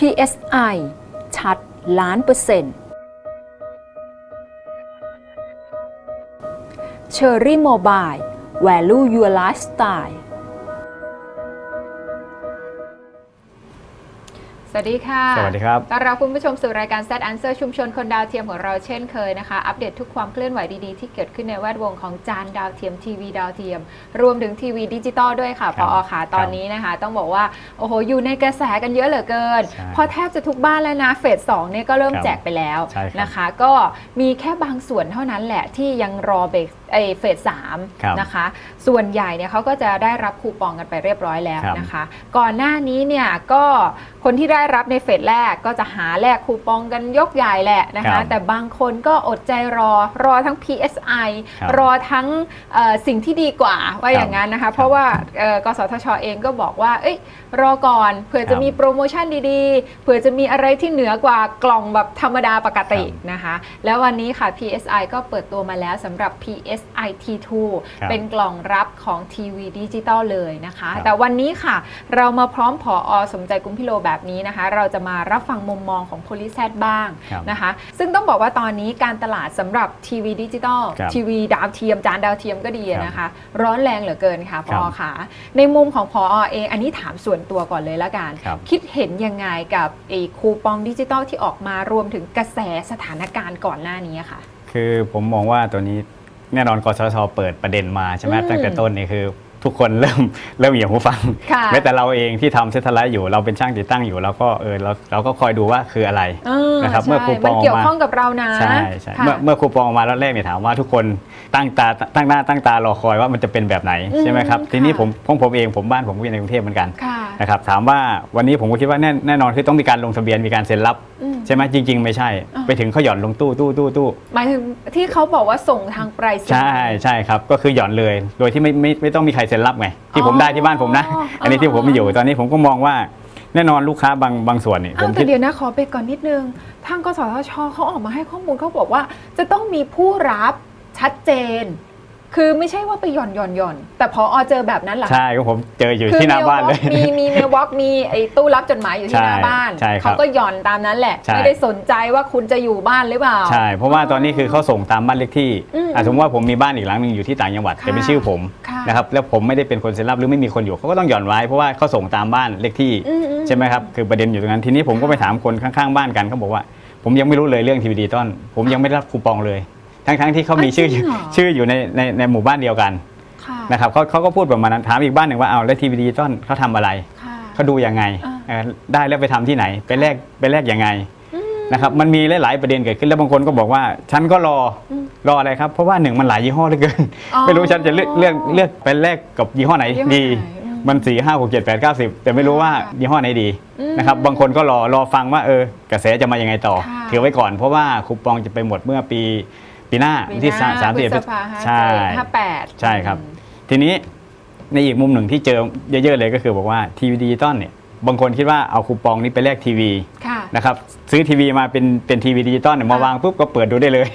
PSI ชัดล้านเปอร์เซ็นต์ Cherry Mobile Value Your Lifestyle สวัสดีค่ะ สวัสดีครับต้อนรับคุณผู้ชมสู่รายการ Set Answer ชุมชนคนดาวเทียมของเราเช่นเคยนะคะ อัปเดตทุกความเคลื่อนไหวดีๆ ที่เกิดขึ้นในแวดวงของจานดาวเทียมทีวีดาวเทียม รวมถึงทีวีดิจิตอลด้วยค่ะคพรับอค่ะตอนนี้นะคะ ต้องบอกว่า โอ้โห อยู่ในกระแสกันเยอะเหลือเกินใช่เพราะแทบจะทุกบ้านแล้วนะ เฟสสองเนี่ยก็เริ่มครับแจกไปแล้วใช่ครับนะคะ ก็มีแค่บางส่วนเท่านั้นแหละที่ยังรอเบรก เอยเฟสสามครับนะคะ ส่วนใหญ่เนี่ยเขาก็จะได้รับคูปองกันไปเรียบร้อยแล้วครับ นะคะ ก่อนหน้านี้เนี่ยก็คนที่ได้รับในเฟสแรกก็จะหาแลกคูปองกันยกใหญ่แหละนะครัคะ บแต่บางคนก็อดใจรอรอทั้ง PSI ครับรอทั้งเอ่อสิ่งที่ดีกว่าว่าอย่างนั้นนะคะ เพราะว่าเอ่อกสทชเองก็บอกว่าเอ้ยรอก่อนเผื่อจะครับมีโปรโมชั่นดีๆ เผื่อจะมีอะไรที่เหนือกว่ากล่องแบบธรรมดาปกติครับ นะคะ แล้ววันนี้ค่ะ PSI ก็เปิดตัวมาแล้วสำหรับ PSI T2 ครับเป็นกล่องรับของทีวีดิจิตอลเลยนะคะ ครับ แต่วันนี้ค่ะ เรามาพร้อมผออสมใจกุมพิโลแบบนี้นะคะ เราจะมารับฟังมุมมองของ p o l y s a t บ้าง ครับ นะคะซึ่งต้องบอกว่าตอนนี้การตลาดสำหรับทีวีดิจิตอลครับทีวีดาวเทียม จานดาวเทียมก็ดีอะนะคะ ร้อนแรงเหลือเกินค่ะพครัอบค่ะ ในมุมของพอเองอันนี้ถามส่วนตัวก่อนเลยละกันครับ คิดเห็นยังไงกับไอ้คูปองดิจิตอลที่ออกมารวมถึงกระแสสถานการณ์ก่อนหน้านี้ค่ะ คือผมมองว่าตัวนี้ แน่นอนกสทชเปิดประเด็นมาใช่ไหมอืมตั้งแต่ต้นนี่คือทุกคนเริ่มเริ่มเหยียบหูฟังค่ะแม้แต่เราเองที่ทำเซตไลท์อยู่เราเป็นช่างติดตั้งอยู่เราก็เออเราเราก็คอยดูว่าคืออะไรเออนะครับใช่เมื่อคูปองมันเกี่ยวออกมาข้องกับเรานะใช่ใช่ค่ะเมื่อเมื่อคูปองออกมาแล้วแรกเนี่ยถามว่าทุกคนตั้งตาตั้งหน้าตั้งตารอคอยว่ามันจะเป็นแบบไหนอืมใช่ไหมครับทีนี้ค่ะ ผมของผมเองผมบ้านผมก็อยู่ในกรุงเทพเหมือนกัน ค่ะ นะครับถามว่าวันนี้ผมก็คิดว่าแน่แน่นอนคือต้องมีการลงทะเบียนมีการเซ็นรับ อืม ใช่ไหมจริง ๆ ไม่ใช่ อ่า ไปถึงเขาหย่อนลงตู้ตู้ตู้ตู้หมายถึงที่เขาบอกว่าส่งทางไปรษณีย์ ใช่ใช่ครับก็คือหย่อนเลย โดยที่ไม่ไม่ไม่ต้องมีใครเซ็นรับไงที่ผมอ๋อได้ที่บ้านผมนะ อ๋ออัอันนี้ที่ผมไม่อยู่ตอนนี้ผมก็มองว่าแน่นอนลูกค้าบางบางส่วนเนี่ยผอ้าวมแต่คิด เดี๋ยวนะขอไปก่อนนิดนึง ทางกสทชเขาออกมาให้ข้อมูลเขาบอกว่า จะต้องมีผู้รับชัดเจน คือไม่ใช่ว่าไปหย่อนหย่อนหย่อนแต่พออเจอแบบนั้นเหรอคะ ใช่ก็ผมเจออยู่คือที่หน้าบ้านเลย มีมีเมลวอล์กมีไอ้ตู้รับจดหมายอยู่ที่หน้าใช่บ้าน ใช่ครับเขาก็หย่อนตามนั้นแหละ ใช่ ไม่ได้สนใจว่าคุณจะอยู่บ้านหรือเปล่า ใช่ เพราะว่าตอนนี้คือเขาส่งตามบ้านเลขที่อืมอะสมมติว่าผมมีบ้านอีกหลังหนึ่งอยู่ที่ต่างจังหวัดค่ะแต่เป็นชื่อผมค่ะ นะครับแล้วผมไม่ได้เป็นคนเซ็นรับหรือไม่มีคนอยู่เขาก็ต้องหย่อนไว้เพราะว่าเขาส่งตามบ้านเลขที่ อือื ใช่ไหมครับคือประเด็นอยู่ตรงนั้นทีนี้ผมก็ไปถามคนข้างๆบ้านกันเขาบอกว่า ผมยังไม่รู้เลยเรื่องทีวีดิจิตอลผมยังไม่ได้รับคูปองเลย ทั้งๆที่เขามีชื่ออยู่จริงเหรอชื่ออยู่ในในในหมู่บ้านเดียวกันค่ะนะครับเขาเขาก็พูดประมาณนั้นถามอีกบ้านหนึ่งว่าเอาแล้วทีวีดิจิตอลเขาทำอะไรค่ะเขาดูยังไงอ่าเอ่อได้แล้วไปทำที่ไหนไปแลกไปแลกยังไงอืมนะครับมันมีหลาย ๆ ประเด็นเกิดขึ้นแล้วบางคนก็บอกว่า ฉันก็รออมรออะไรครับ เพราะว่าหนึ่งมันหลายยี่ห้อเหลือเกินอ๋อไม่รู้ฉันจะเลือกเลือกเลือกไปแลกกับยี่ห้อไหนยี่ห้อดีไหนอืมมันสี่ห้าหกเจ็ดแปดเก้าสิบแต่ไม่รู้ว่าค่ะยี่ห้อไหนดีอืมนะครับบางคนก็รอรอฟังว่าเออกระแสจะมายังไงต่อค่ะถือไว้ก่อนเพราะว่าคูปองจะไปหมดเมื่อปี ปีหน้าปีวันที่หน้สามสิบพฤษภาห้าใช่เจ็ดห้าแปดใช่ครับ ทีนี้ในอีกมุมหนึ่งที่เจอเยอะๆเลยก็คือบอกว่าทีวีดิจิตอลเนี่ยบางคนคิดว่าเอาคูปองนี้ไปแลกทีวีค่ะนะครับซื้อทีวีมาเป็นเป็นทีวีดิจิตอลเนี่ยมาค่ะวางปุ๊บก็เปิดดูได้เลย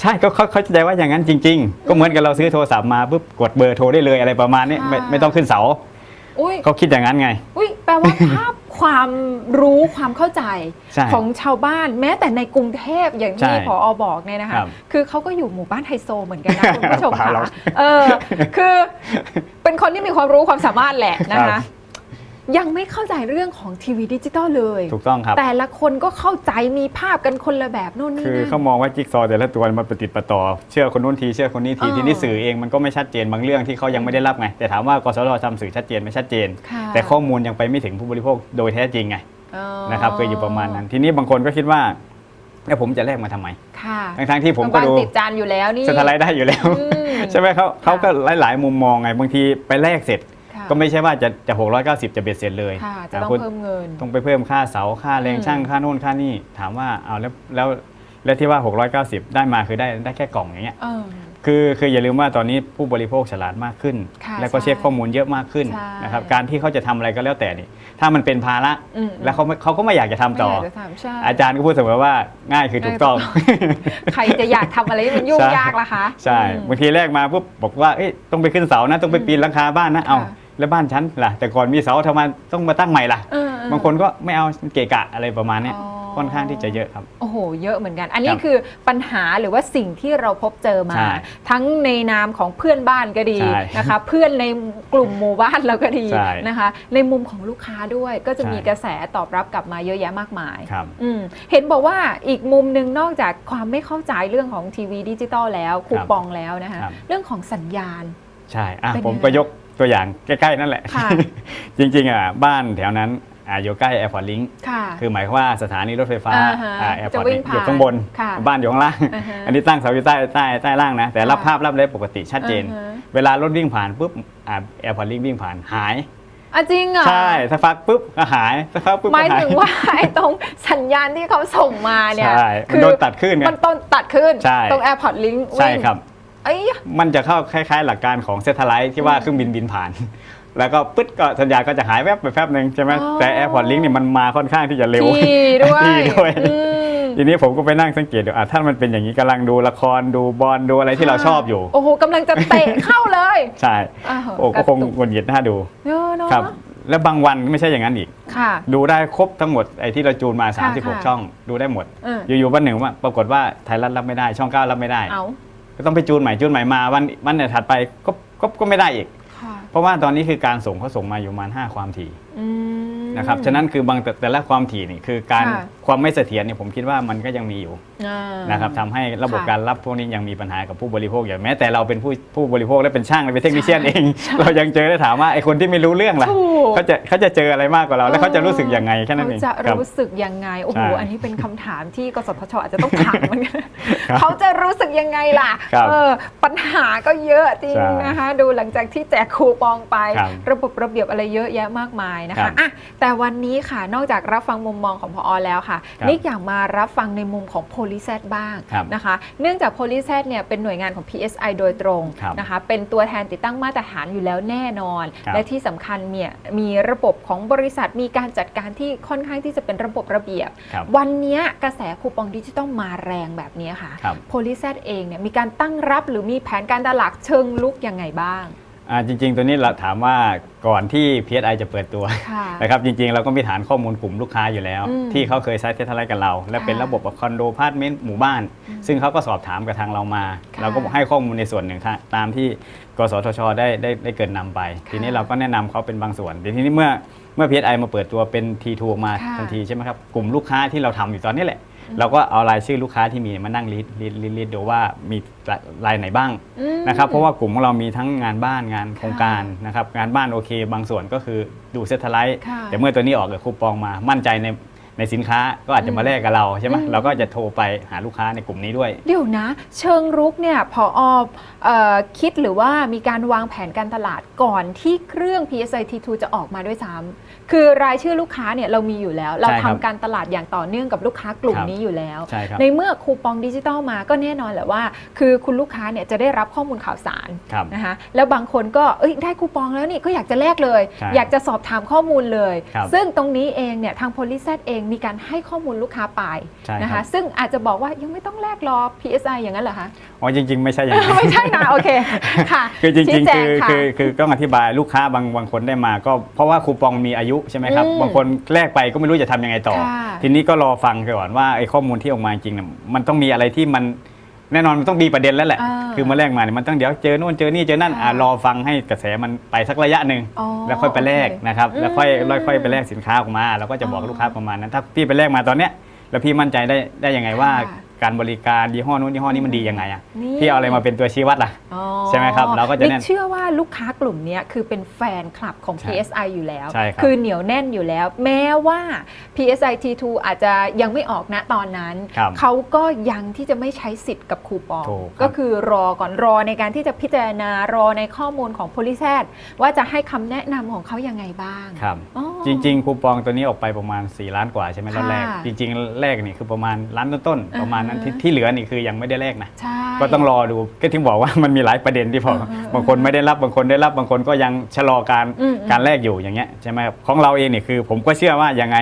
ใช่ก็เขาเขาเข้าใจว่าอย่างนั้นจริง ๆ ก็เหมือนกับเราซื้อโทรศัพท์มาปุ๊บกดเบอร์โทรได้เลยอะไรประมาณนี้ไม่ค่ะไม่ต้องขึ้นเสาอุ้ยเขาคิดอย่างนั้นไงอุ้ยแปลว่าภาพ ความรู้ความเข้าใจใช่ของชาวบ้านแม้แต่ในกรุงเทพอย่างที่ใช่พออบอกเนี่ยนะคะครับคือเขาก็อยู่หมู่บ้านไฮโซเหมือนกันนะคุณผู้ชมเปล่าหรอค่ะกเออคือเป็นคนที่มีความรู้ความสามารถแหละนะครัคะ บ ยังไม่เข้าใจเรื่องของทีวีดิจิตอลเลย ถูกต้องครับ แต่ละคนก็เข้าใจมีภาพกันคนละแบบโน่นนี่คือนั่น เขามองว่าจิ๊กซอว์แต่ละตัวมันประติดประต่อ เชื่อคนนู้นทีเชื่อคนนี้ทีเออทีนี้สื่อเองมันก็ไม่ชัดเจนบางเรื่องที่เขายังไม่ได้รับไง แต่ถามว่ากสทชทำสื่อชัดเจนไหม่ชัดเจน ค่ะ แต่ข้อมูลยังไปไม่ถึงผู้บริโภคโดยแท้จริงไงอ๋อนะครับคืออยู่ประมาณนั้น ทีนี้บางคนก็คิดว่าแล้วผมจะแลกมาทำไมค่ะทั้งๆที่ผมก็บางดูติดจานอยู่แล้วนี่สถาไลด์ได้อยู่แล้ว อืมใช่ไหมเขาเขาก็หลาย ๆ มุมมองไงบางทีไปแลกเสร็จ ค่ะก็ไม่ใช่ว่าจะจะ690 จะเบ็ดเสร็จเลยค่ะจะต้องคุณเพิ่มเงิน ต้องไปเพิ่มค่าเสาค่าแรงอืม ช่างค่าโน่นค่านี่ถามว่าเอาแล้วแล้วแล้วที่ว่า 690 ได้มาคือได้ได้แค่กล่องอย่างเงี้ย เออ คือคืออย่าลืมว่าตอนนี้ผู้บริโภคฉลาดมากขึ้น ค่ะแล้วก็ใช่เช็คข้อมูลเยอะมากขึ้นใช่นะครับการที่เขาจะทำอะไรก็แล้วแต่นี่ถ้ามันเป็นภาระอืม แล้วเขาไม่เขาก็ไม่อยากจะทำต่อ ไม่ยากจะถามใช่ อาจารย์ก็พูดเสมอว่าง่ายคือถูกต้อง ใครจะอยากทำอะไรที่มันยุ่งใช่ ยากล่ะคะใช่อืม บางทีแรกมาปุ๊บบอกว่าเอ้ยต้องไปขึ้นเสานะต้องไปปีนหลังคาบ้านนะเอาค่ะ แล้วบ้านฉันล่ะ แต่ก่อนมีเสาทำไมต้องมาตั้งใหม่ล่ะ เอออบางคนก็ไม่เอาเกะกะอะไรประมาณเนี้ยอ๋อ ค่อนข้างที่จะเยอะครับ โอ้โห เยอะเหมือนกัน อันนี้ครับคือปัญหาหรือว่าสิ่งที่เราพบเจอมา ใช่ทั้งในนามของเพื่อนบ้านก็ดีใช่นะคะ เพื่อนในกลุ่มหมู่บ้านเราก็ดีใช่นะคะ ในมุมของลูกค้าด้วยก็จะใช่ มีกระแสตอบรับกลับมาเยอะแยะมากมาย ครับ อืมเห็นบอกว่าอีกมุมหนึ่งนอกจากความไม่เข้าใจเรื่องของทีวีดิจิตอลแล้วคูปองแล้วนะคะ ครับ เรื่องของสัญญาณ ใช่อะเป็นผมยังไง ก็ยก ตัวอย่างใกล้ๆนั่นแหละ ค่ะ จริงๆอะบ้านแถวนั้นอะอยู่ใกล้แอร์พอร์ตลิงค่ะ คือหมายความว่าสถานีรถไฟฟ้าอ่าฮะแอร์พจะอร์ตวิ่ลิงงผ่านอยู่ข้างบน ค่ะบ้านอยู่ข้างล่าง อ่าฮะอันนี้ตั้งเสาอยู่ใต้ใต้ใต้ล่างนะ แต่รับค่ะภาพรับเลยปกติชัดเจน อ่าฮะ เวลารถวิ่งผ่านปุ๊บแอร์พอร์ตลิงวิ่งผ่านหาย อะจริงเหรอใช่สักพักปุ๊บก็หายสักพักปุ๊บหก็มายหาย ถึงว่าไอ้ตรงสัญญาณที่เขาส่งมาเนี่ยใช่มันโดนตัดขึ้นไงมันต้นตัดขึ้น ใช่ ตรง AirPod Link ใช่วิ่งครับ เอ้ยมันจะเข้าคล้าย ๆ หลักการของเซทไลท์ที่ว่าเครื่องบินบินผ่าน แล้วก็ปึ๊ดก็สัญญาณก็จะหายแวบไปแป๊บหนึ่งใช่ไหมอ๋อแต่ AirPods Link เนี่ยมันมาค่อนข้างที่จะเร็วทีด้วยทีด้วยอืมทีนี้ผมก็ไปนั่งสังเกตดูอะถ้ามันเป็นอย่างนี้กำลังดูละครดูบอลดูอะไรที่เราชอบอยู่ โอ้โหกำลังจะเตะเข้าเลย ใช่อ้าวโอ้ก็คงระตุหงุดหงิดน่าดูเยอะเนาะครับแล้วบางวันไม่ใช่อย่างนั้นอีกค่ะดูได้ครบทั้งหมดไอ้ที่เราจูนมาค่ะค่ะ36 ช่อง ดูได้หมดเอออยู่ๆวันหนึ่งว่าปรากฏว่าไทยรัฐรับไม่ได้ ช่องเก้ารับไม่ได้เอา ก็ต้องไปจูนใหม่จูนใหม่มาวันวันเนี่ยถัดไปก็ก็ก็ไม่ได้อีก ค่ะเพราะว่าตอนนี้คือการส่งเขาส่งมาอยู่ประมาณ5ความถี่ อืม นะครับฉะนั้นคือบางแต่แต่ละความถี่นี่คือการค่ะความไม่เสถียรเนี่ยผมคิดว่ามันก็ยังมีอยู่อ่า นะครับทำให้ระบบค่ะการรับพวกนี้ยังมีปัญหากับผู้บริโภคอย่างแม้แต่เราเป็นผู้ผู้บริโภคและเป็นช่างและเป็นเทคนิชเชียนเอง เรายังเจอได้ถามว่าไอ้คนที่ไม่รู้เรื่องล่ะถูก เขาจะเขาจะเจออะไรมากกว่าเรา แล้วเขาจะรู้สึกยังไงแค่นั้นเขาเองจะครับรู้สึกยังไง โอ้โห ใช่อันนี้เป็นคำถามที่กสทชอาจจะต้องถามเหมือนกันครับเขาจะรู้สึกยังไงล่ะ ครับเออ ปัญหาก็เยอะจริงใช่นะคะ ดูหลังจากที่แจกคูปองไป ครับระบบระเบียบอะไรเยอะแยะมากมายนะครัคะบ อะแต่วันนี้ค่ะนอกจากรับฟังมุมมองของพอแล้วค่ะ ครับนิกอยากมารับฟังในมุมของ p o l i c e t บ้างครับนะคะ เนื่องจาก p o l i c e t เนี่ยเป็นหน่วยงานของ PSI โดยตรงครับนะคะ เป็นตัวแทนติดตั้งมาตรฐานอยู่แล้วแน่นอน ครับและที่สำคัญเนี่ยมีระบบของบริษัทมีการจัดการที่ค่อนข้างที่จะเป็นระบบระเบียบ ครับ วันเนี้ยกระแสคูปองดิจิตอลมาแรงแบบนี้ค่ะ ครับโพลิแซเองเนี่ยมีการตั้งรับหรือมีแผนการตลาดเชิงลุกยังไงบ้าง อ่าจริง ๆ ตัวนี้เราถามว่าก่อนที่ PSI จะเปิดตัวค่ะนะครับจริง ๆ เราก็มีฐานข้อมูลกลุ่มลูกค้าอยู่แล้ว อืมที่เขาเคยใช้เทสไลท์กับเรา และเป็นค่ะระบบคอนโดพาร์ทเมนต์หมู่บ้าน ซึ่งเขาก็สอบถามกับทางเรามา ค่ะเราก็ให้ข้อมูลในส่วนหนึ่งทางตามที่กสทช ได้ได้ได้เกิดนำไป ค่ะทีนี้เราก็แนะนำเขาเป็นบางส่วนทีนี้เมื่อเมื่อ PSI มาเปิดตัวเป็น T2 ออกมาค่ะ ทันทีใช่ไหมครับกลุ่มลูกค้าที่เราทำอยู่ตอนนี้แหละ เราก็เอารายชื่อลูกค้าที่มีมานั่งลิสต์ลิสต์ลิสต์ลิสต์ดูว่ามีรายไหนบ้างอืม นะครับเพราะว่ากลุ่มของเรามีทั้งงานบ้านงานโครงค่ะการนะครับงานบ้านโอเค บางส่วนก็คือดูเซทไลท์ค่ะแต่เมื่อตัวนี้ออกกับคูปองมามั่นใจในในสินค้าก็อาจจะมาแลกกับเราใช่ไหมอืม เราก็จะโทรไปหาลูกค้าในกลุ่มนี้ด้วย เดี๋ยวนะ เชิงรุกเนี่ยพอเอ่อคิดหรือว่ามีการวางแผนการตลาดก่อนที่เครื่อง PSI T2 จะออกมาด้วยซ้ำ คือรายชื่อลูกค้าเนี่ยเรามีอยู่แล้ว เราใช่ครัทำบการตลาดอย่างต่อเนื่องกับลูกค้ากลุ่มครับ นี้อยู่แล้ว ใช่ครับในเมื่อคูปองดิจิตอลมาก็แน่นอนแหละว่า คือคุณลูกค้าเนี่ยจะได้รับข้อมูลข่าวสาร ครับ นะคะแล้วบางคนก็เอ้ยได้คูปองแล้วนี่ก็อยากจะแลกเลย ใช่อยากจะสอบถามข้อมูลเลย ครับซึ่งตรงนี้เองเนี่ยทาง p o l i c e t เองมีการให้ข้อมูลลูกค้าไปใช่ครับ นะคะซึ่งอาจจะบอกว่ายังไม่ต้องแลกรอ PSI อย่างนั้นเหรอคะ อ๋อจริง ๆ ไม่ใช่อย่างนั้น ไม่ใช่นะ โอเค ค่ะคือจริงชี้ๆแจคือค่ะคือคือต้องอธิบายลูกค้าบางบางคนได้มาก็เพราะว่าคูปองมีอายุใช่ไหมครับอืมบางคนแลกไปก็ไม่รู้จะทำยังไงต่อ ค่ะทีนี้ก็รอฟังก่อนว่าไอ้ข้อมูลที่ออกมาจริงๆเนี่ยมันต้องมีอะไรที่มันแน่นอนมันต้องมีประเด็นแล้วแหละ อ่าคือมาแลกมาเนี่ยมันต้องเดี๋ยวเจอนู่นเจอนี่เจอนั่นค่ะอ่ารอฟังให้กระแสมันไปสักระยะหนึ่งอ๋อแล้วค่อยไปแลกโอเคนะครับแล้วค่อยอืมแล้วค่อยไปแลกสินค้าออกมาเราก็จะบอกอ๋อลูกค้าประมาณนั้น ถ้าพี่ไปแลกมาตอนเนี้ยแล้วพี่มั่นใจได้ได้ยังไงว่า ค่ะ การบริการยี่ห้อนู้นยี่ห้อนี้มันดียังไงอะนี่ พี่เอาอะไรมาเป็นตัวชี้วัดล่ะ อ๋อใช่ไหมครับเราก็จะแน่นกเชื่อว่าลูกค้ากลุ่มเนี้ยคือเป็นแฟนคลับของ ใช่ PSI อยู่แล้ว ใช่ครับอเหนียวแน่นอยู่แล้ว แม้ว่า PSI T2 อาจจะยังไม่ออกณตอนนั้น ครับเขาก็ยังที่จะไม่ใช้สิทธิ์กับคูปอง ถูกครับ ก็คือรอก่อนรอในการที่จะพิจารณารอในข้อมูลของ p o l i c e t ว่าจะให้คำแนะนำของเขายังไงบ้างครับ อ๋อ จริงๆคูปองตัวนี้ออกไปประมาณ 4 ล้านกว่าใช่ไหมค่ะ รอบแรก จริง ๆ แรกนี่คือประมาณล้านต้นๆประมาณนั้นอ่าฮะที่ที่เหลือนี่คือยังไม่ได้แลกนะ ใช่ ก็ต้องรอดูก็ถึงบอกว่ามันมีหลายประเด็นที่พอเออเออเออบางคนไม่ได้รับบางคนได้รับบางคนก็ยังชะลอการอืมอืม การแลกอยู่อย่างเงี้ยใช่ไหมครับของเราเองเนี่ยคือ ผมก็เชื่อว่ายังไง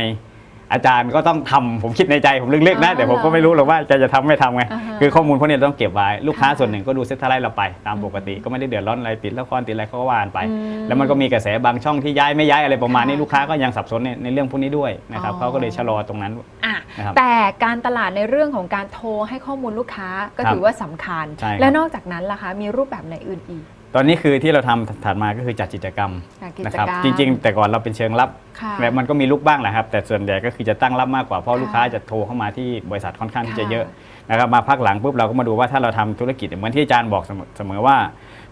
อาจารย์ก็ต้องทำผมคิดในใจผมลึกๆนะอ่าแต่ผมก็ไม่รู้หรอกว่าจะจะทำไม่ทำไงอ่าฮะคือข้อมูลพวกนี้เราต้องเก็บไว้ลูกค้าค่ะส่วนหนึ่งก็ดูเซ็ตไลท์เราไปตามปกติ ก็ไม่ได้เดือดร้อนอะไรติดละครติดอะไรเขาก็ว่ากันไปอืมแล้วมันก็มีกระแสบางช่องที่ย้ายไม่ย้ายอะไรประมาณนี้ค่ะลูกค้าก็ยังสับสนในในเรื่องพวกนี้ด้วยนะครับอ๋อเขาก็เลยชะลอตรงนั้นอะนะครับแต่การตลาดในเรื่องของการโทรให้ข้อมูลลูกค้าก็ครับถือว่าสำคัญใช่ครับและนอกจากนั้นล่ะคะมีรูปแบบไหนอื่นอีก ตอนนี้คือที่เราทำถัดมาก็คือจัดกิจกรรมจัดกิจนะครับกรรมจริง ๆ แต่ก่อนเราเป็นเชิงรับค่ะและมันก็มีลุกบ้างแหละครับ แต่ส่วนใหญ่ก็คือจะตั้งรับมากกว่าเพราะค่ะลูกค้าจะโทรเข้ามาที่บริษัทค่อนข้างที่จะค่ะเยอะนะครับมาพักหลังปุ๊บเราก็มาดูว่าถ้าเราทำธุรกิจเหมือนที่อาจารย์บอกเสมอเสมอว่า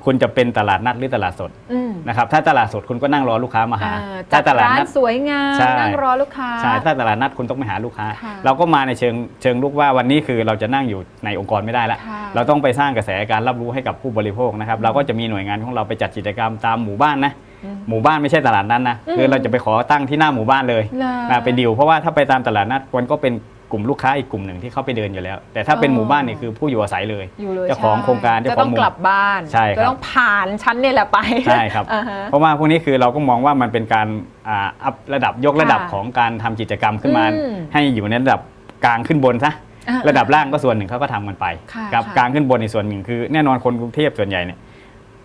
คุณจะเป็นตลาดนัดหรือตลาดสดอืมนะครับถ้าตลาดสดคุณก็นั่งรอลูกค้ามาหาอ่าถ้าจัดตลาดร้านนัด สวยงามใช่ นั่งรอลูกค้า ใช่ถ้าตลาดนัดคุณต้องไปหาลูกค้า ค่ะเราก็มาในเชิงเชิงลุกว่าวันนี้คือเราจะนั่งอยู่ในองค์กรไม่ได้ละค่ะเราต้องไปสร้างกระแสการรับรู้ให้กับผู้บริโภคนะครับเราก็จะมีหน่วยงานของเราไปจัดกิจกรรมตามหมู่บ้านนะอืมหมู่บ้านไม่ใช่ตลาดนัดนะอืมคือเราจะไปขอตั้งที่หน้าหมู่บ้านเลยเหรอ นะไปดิวเพราะว่าถ้าไปตามตลาดนัดมันก็เป็น กลุ่มลูกค้าอีกกลุ่มหนึ่งที่เขาไปเดินอยู่แล้ว แต่ถ้าเป็นอ๋อหมู่บ้านนี่คือผู้อยู่อาศัยเลยอยู่เลยเจ้าของใช่โครงการเจ้าจะของต้องหมู่กลับบ้านใช่ครับจะต้องผ่านชั้นเนี่ยแหละไปใช่ครับ อ่าฮะ เพราะว่าพวกนี้คือเราก็มองว่ามันเป็นการอ่าอัพระดับยกระดับค่ะของการทำกิจกรรมขึ้นมา อืมให้อยู่ในระดับกลางขึ้นบนซะอ่าระดับล่างก็ส่วนหนึ่งเขาก็ทำกันไปค่ะกับค่ะ กลางขึ้นบนในส่วนหนึ่งคือแน่นอนคนกรุงเทพส่วนใหญ่เนี่ย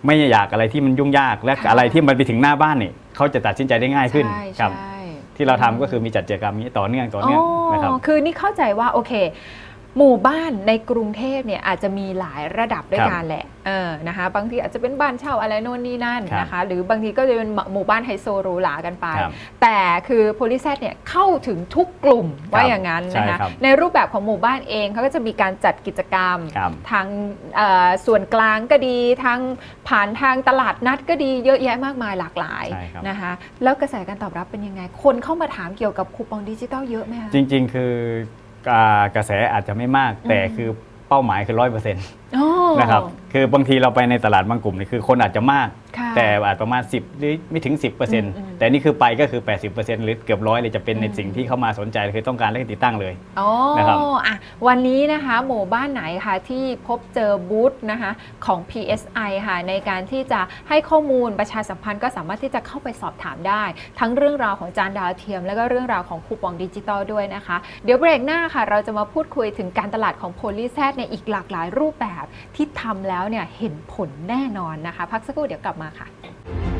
ไม่อยากอะไรที่มันยุ่งยากและค่ะอะไรที่มันไปถึงหน้าบ้านเนี่ยเขาจะตัดสินใจได้ง่ายขึ้นใช่ครับ ใช่ ที่เราทำก็คือมีจัดกิจกรรมนี้ต่อเนื่องต่อเนื่องนะครับ คือนี่เข้าใจว่าโอเค หมู่บ้านในกรุงเทพเนี่ยอาจจะมีหลายระดับด้วยครับกันแหละเออนะคะบางทีอาจจะเป็นบ้านเช่าอะไรโน่นนี่นั่นครับนะคะ หรือบางทีก็จะเป็นหมู่บ้านไฮโซหรูหรากันไปครับแต่คือ p o l i c e t เนี่ยเข้าถึงทุกกลุ่มว่าอย่างนั้นใช่นะคะครับในรูปแบบของหมู่บ้านเองเขาก็จะมีการจัดกิจกรรมครับทางเอ่อส่วนกลางก็ดีทางผ่านทางตลาดนัดก็ดีเยอะแยะมากมายหลากหลายใช่ครับนะคะแล้วกระแสการตอบรับเป็นยังไง คนเข้ามาถามเกี่ยวกับคูปองดิจิตอลเยอะไหมคะจริง ๆ คืออ่า กระแสอาจจะไม่มาก แต่อืมคือเป้าหมายคือร้อยเปอร์เซ็นต์อ๋อนะครับคือบางทีเราไปในตลาดบางกลุ่มนี่คือคนอาจจะมากค่ะ แต่อาจประมาณ 10หรือไม่ถึง 10%อืมแต่นี่คือไปก็คือ 80%หรือเกือบร้อยเลยจะเป็นในอืมสิ่งที่เข้ามาสนใจคือต้องการและติดตั้งเลยอ๋อนะครับอะวันนี้นะคะหมู่บ้านไหนคะที่พบเจอบูธนะคะของ PSI ค่ะในการที่จะให้ข้อมูลประชาสัมพันธ์ก็สามารถที่จะเข้าไปสอบถามได้ ทั้งเรื่องราวของจานดาวเทียม และก็เรื่องราวของคูปองดิจิตอลด้วยนะคะ เดี๋ยวเบรกหน้าค่ะ เราจะมาพูดคุยถึงการตลาดของโพลีแซในอีกหลากหลายรูปแบบที่ทำแล้วเนี่ยเห็นผลแน่นอนนะคะ พักสักครู่เดี๋ยวกลับมาค่ะ